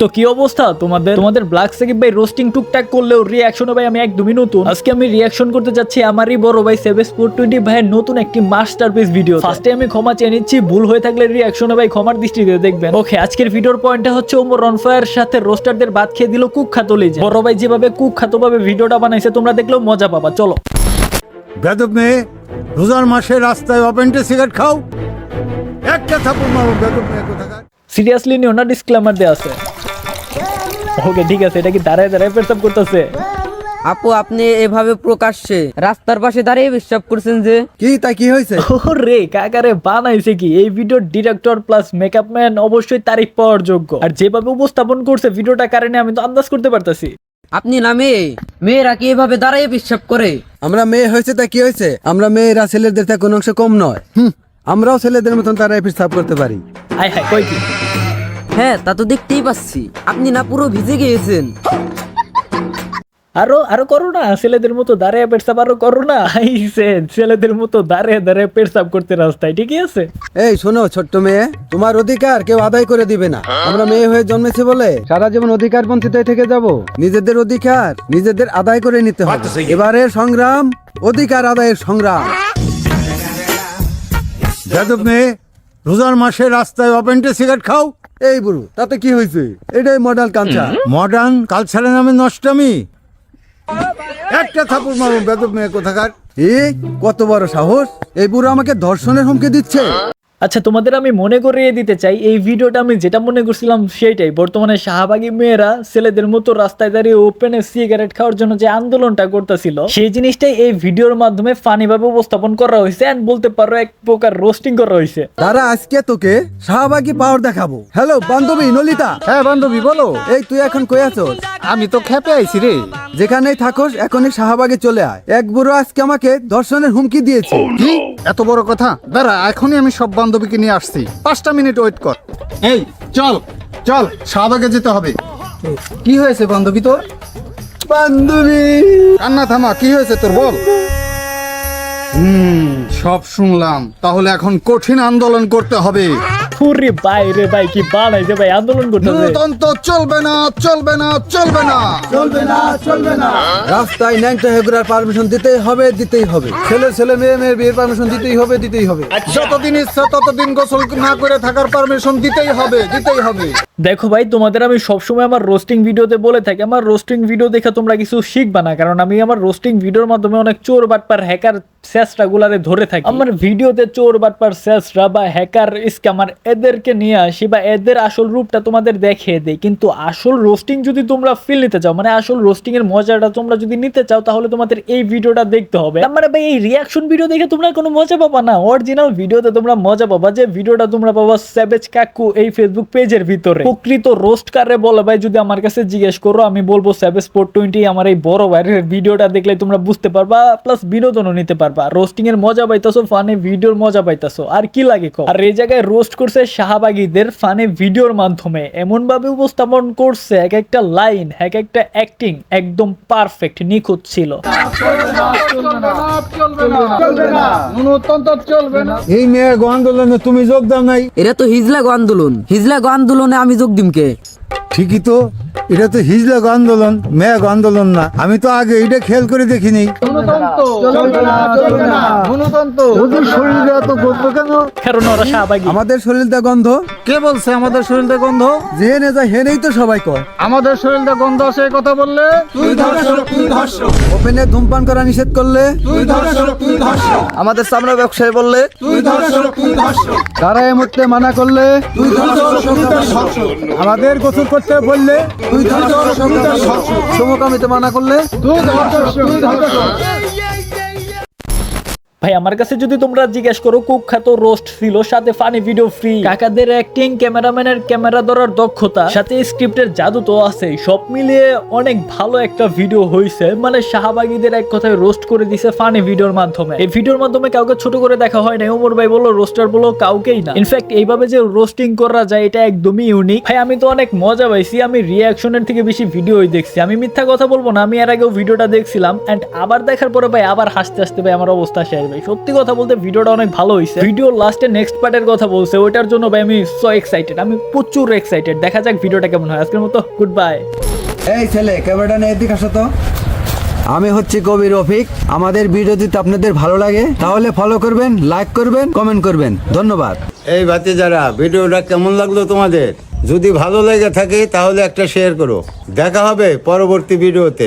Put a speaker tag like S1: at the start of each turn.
S1: তো কি অবস্থা? তোমাদের তোমাদের ব্ল্যাক সাকিব ভাই রোস্টিং টুকটাক করলেও রিয়াকশন ভাই আমি একদমই নতুন। আজকে আমি রিয়াকশন করতে যাচ্ছি আমারই বড় ভাই সেভেস ফোর টোয়েন্টি ভাইয়ের নতুন একটি মাস্টারপিস ভিডিও ফার্স্টে আমি ক্ষমা চেয়ে নিচ্ছি ভুল হয়ে থাকলে রিয়াকশন ভাই ক্ষমার দৃষ্টিতে দেখবেন। ওকে আজকের ভিডিওর পয়েন্টটা হচ্ছে ওমর রনফায়ার সাথে রোস্টারদের বাদ খেয়ে দিল কুখ্যাত লেজে বড় ভাই যেভাবে কুখ্যাত ভাবে ভিডিওটা বানাইছে তোমরা দেখলেও মজা পাবা। চলো।
S2: বেদব মেয়ে রোজার মাসে রাস্তায় ওপেনটে সিগারেট খাও। একটা থাপুর মারো বেদব মেয়ে কোথাকার?
S1: সিরিয়াসলি নিও না ডিসক্লেমার দেওয়া আছে। ওকে ঠিক আছে এটা কি দাঁড়ায় দাঁড়ায় পেশাব করতেছে?
S3: আপু আপনি এভাবে প্রকাশ্যে রাস্তার পাশে দাঁড়িয়ে বিশ্বাস করছেন যে?
S4: কি তা কি হয়েছে?
S1: রে কাকারে বানাইছে কি? এই ভিডিওর ডিরেক্টর প্লাস মেকআপ ম্যান অবশ্যই তারিফ পাওয়ার যোগ্য। আর যেভাবে উপস্থাপন করছে ভিডিওটা কারণে আমি তো আন্দাজ করতে পারতাছি।
S3: আপনি না মেয়ে? মেয়েরা কি এভাবে দাঁড়িয়ে বিশ্বাস করে?
S4: আমরা মেয়ে হয়েছে তা কি হয়েছে? আমরা মেয়েরা ছেলেদের থেকে কোনো অংশ কম নয়। হুম আমরাও ছেলেদের মতন তারা সাফ করতে পারি।
S1: আয় হায় কই কি?
S3: হ্যাঁ তা তো দেখতেই পাচ্ছি। আপনি না পুরো ভিজে গিয়েছেন।
S1: আরও আরও করো না ছেলেদের মতো দাঁড়িয়ে পেটসাপ আরও করো না। ছেলেদের মতো দাঁড়িয়ে দাঁড়িয়ে পেটসাপ করতে রাস্তায় ঠিকই আছে?
S4: এই শোনো ছোট্ট মেয়ে তোমার অধিকার কেউ আদায় করে দিবে না। আমরা মেয়ে হয়ে জন্মেছি বলে সারা জীবন অধিকার বঞ্চিত থেকে যাব। নিজেদের অধিকার নিজেদের আদায় করে নিতে হবে। এবারে সংগ্রাম অধিকার আদায়ের সংগ্রাম।
S2: যাদব মেয়ে রোজার মাসে রাস্তায় ওপেনটে সিগারেট খাও।
S4: এই বুড়ু তাতে কি হয়েছে? এটাই মডার্ন কালচার
S2: মডার্ন কালচারের নামে নষ্টমী একটা থাপুর মারুন বেদব মেয়ে কোথাকার।
S4: এই কত বড় সাহস? এই বুড়ো আমাকে ধর্ষণের হুমকি দিচ্ছে।
S1: আচ্ছা তোমাদের আমি মনে করিয়ে দিতে চাই এই ভিডিওটা আমি যেটা মনে করছিলাম সেটাই বর্তমানে শাহবাগী মেয়েরা ছেলেদের মতো রাস্তায় দাঁড়িয়ে ওপেনে সিগারেট খাওয়ার জন্য যে আন্দোলনটা করতেছিল সেই জিনিসটাই এই ভিডিওর মাধ্যমে ফানি ভাবে উপস্থাপন করা হয়েছে এন্ড বলতে পারো এক প্রকার রোস্টিং করা হয়েছে।
S4: তারা আজকে তোকে শাহবাগী পাওয়ার দেখাবো। হ্যালো বান্ধবী নলিতা।
S2: হ্যাঁ বান্ধবী বলো।
S4: এই তুই এখন কই আছোস?
S2: আমি তো খেপে আইছি রে।
S4: যেখানেই থাকোস এখনই শাহবাগে চলে আয়। এক বুড়ো আজকে আমাকে ধর্ষণের হুমকি দিয়েছে।
S2: কি? এত বড় কথা? দাঁড়া এখনই আমি সব বান্ধবীকে নিয়ে আসছি। পাঁচটা মিনিট ওয়েট কর। এই চল চল শাহবাগে যেতে হবে।
S4: কি হয়েছে বান্ধবী তোর? বান্ধবী!
S2: কান্না থামা কি হয়েছে তোর বল? হুম সব শুনলাম। তাহলে এখন কঠিন আন্দোলন করতে হবে।
S1: ফুরি ভাই রে ভাই কি বানাইছে ভাই আন্দোলন করতেছে।
S2: গণতন্ত্র চলবে না চলবে না চলবে না।
S4: চলবে না চলবে না। রাস্তায় ন্যাংটা ঘোরার পারমিশন দিতেই হবে দিতেই হবে। ছেলে ছেলে মেয়ে মেয়ের বিয়ের পারমিশন দিতেই হবে দিতেই হবে।
S2: যতদিন ইচ্ছা ততদিন গোসল না করে থাকার পারমিশন দিতেই হবে দিতেই হবে।
S1: দেখো ভাই তোমাদের আমি সবসময় আমার রোস্টিং ভিডিওতে বলে থাকি আমার রোস্টিং ভিডিও দেখে তোমরা কিছু শিখবা না কারণ আমি আমার রোস্টিং ভিডিওর মাধ্যমে অনেক চোর বাটপার হ্যাকার শেষরা গুলারে ধরে থাকি। আমার ভিডিওতে চোর, বাটপার, শেষরা বা হ্যাকার, স্ক্যামার, এদেরকে নিয়ে আসি বা এদের আসল রূপটা তোমাদের দেখিয়ে দেই। কিন্তু আসল রোস্টিং যদি তোমরা ফিল নিতে চাও মানে আসল রোস্টিং এর মজাটা তোমরা যদি নিতে চাও, তাহলে তোমাদের এই ভিডিওটা দেখতে হবে। মানে ভাই, এই রিয়াকশন ভিডিও দেখে তোমরা কোনো মজা পাবা না। অরিজিনাল ভিডিওতে তোমরা মজা পাবা যে ভিডিওটা তোমরা পাবা স্যাবেজ কাকু এই ফেসবুক পেজের ভিতরে। প্রকৃত রোস্ট কারে বলে ভাই, যদি আমার কাছে জিজ্ঞেস করো, আমি বলব স্যাবেজ স্পোর্ট টোয়েন্টি আমার এই বড় ভাইয়ের ভিডিওটা দেখলে তোমরা বুঝতে পারবা প্লাস বিনোদনও নিতে পারবা। রোস্টিং এর মজা পাইতাছো ফানে ভিডিওর মজা পাইতাছো। আর কি লাগে কও? আর এই জায়গায় রোস্ট করছে শাহবাগীদের ফানে ভিডিওর মাধ্যমে। এমন ভাবে উপস্থাপন করছে এক একটা লাইন এক একটা অ্যাক্টিং একদম পারফেক্ট নিখুঁত ছিল।
S2: এই মেয়ে আন্দোলনে তুমি যোগ দাও নাই।
S3: এটা তো হিজলা গো আন্দোলন। হিজলা গো আন্দোলনে আমি যোগ দিমকে।
S2: ঠিকই তো। এটা তো হিজলাগ আন্দোলন মেঘ আন্দোলন না। আমি তো আগে এটা খেয়াল করে দেখিনি।
S4: আমাদের শরীরটা গন্ধ?
S2: কে বলছে আমাদের শরীরটা গন্ধ?
S4: যে নে যায় হেনেই তো সবাই কয়।
S2: আমাদের শরীরটা গন্ধ আছে এই কথা বললে? তুই ধর্ষক তুই ধর্ষক।
S4: ওপেনে ধূমপান করা নিষেধ করলে?
S2: তুই ধর্ষক তুই ধর্ষক।
S4: আমাদের সামনে ব্যবসায়ী বললে?
S2: তুই ধর্ষক তুই ধর্ষক।
S4: দাঁড়ায় মুহূর্তে মানা করলে?
S2: তুই ধর্ষক তুই ধর্ষক। আমাদের গোসল করতে বললে? তুই
S4: সমকামিতে মানা করলে
S1: ভাই, আমার কাছে যদি তোমরা জিজ্ঞেস করো, কুখ্যাত রোস্ট ছিল, সাথে ফানি ভিডিও ফ্রি কাকাদের অ্যাক্টিং ক্যামেরাম্যানের ক্যামেরা ধরার দক্ষতা, সাথে স্ক্রিপ্টের জাদু তো আছে সব মিলিয়ে অনেক ভালো একটা ভিডিও হয়েছে মানে শাহবাগীদের এক কথায় রোস্ট করে দিছে ফানি ভিডিওর মাধ্যমে। এই ভিডিওর মাধ্যমে কাউকে ছোট করে দেখা হয় না ওমর ভাই বলো, রোস্টার বলো, কাউকেই না। ইনফ্যাক্ট এইভাবে যে রোস্টিং করা যায়, এটা একদমই ইউনিক ভাই, আমি তো অনেক মজা পাইছি। আমি রিয়াকশনের থেকে বেশি ভিডিওই দেখছি। আমি মিথ্যা কথা বলব না। আমি এর আগেও ভিডিওটা দেখছিলাম। এন্ড আবার দেখার পরে ভাই, আবার হাসতে হাসতে ভাই, আমার অবস্থা শেষ। ভাই সত্যি কথা বলতে ভিডিওটা অনেক ভালো হয়েছে ভিডিও লাস্টে নেক্সট পার্টের কথা বলছে ওইটার জন্য ভাই আমি সো এক্সাইটেড আমি প্রচুর এক্সাইটেড দেখা যাক ভিডিওটা কেমন হয়। আজকের মতো গুড বাই
S4: এই ছেলে ক্যামেরাটা নিয়ে এদিকে আসো তো। আমি হচ্ছি কবি রফিক। আমাদের ভিডিও যদি আপনাদের ভালো লাগে তাহলে ফলো করবেন লাইক করবেন কমেন্ট করবেন। ধন্যবাদ।
S5: এই ভাতি যারা ভিডিওটা কেমন লাগল তোমাদের? যদি ভালো লেগে থাকে তাহলে একটা শেয়ার করো। দেখা হবে পরবর্তী ভিডিওতে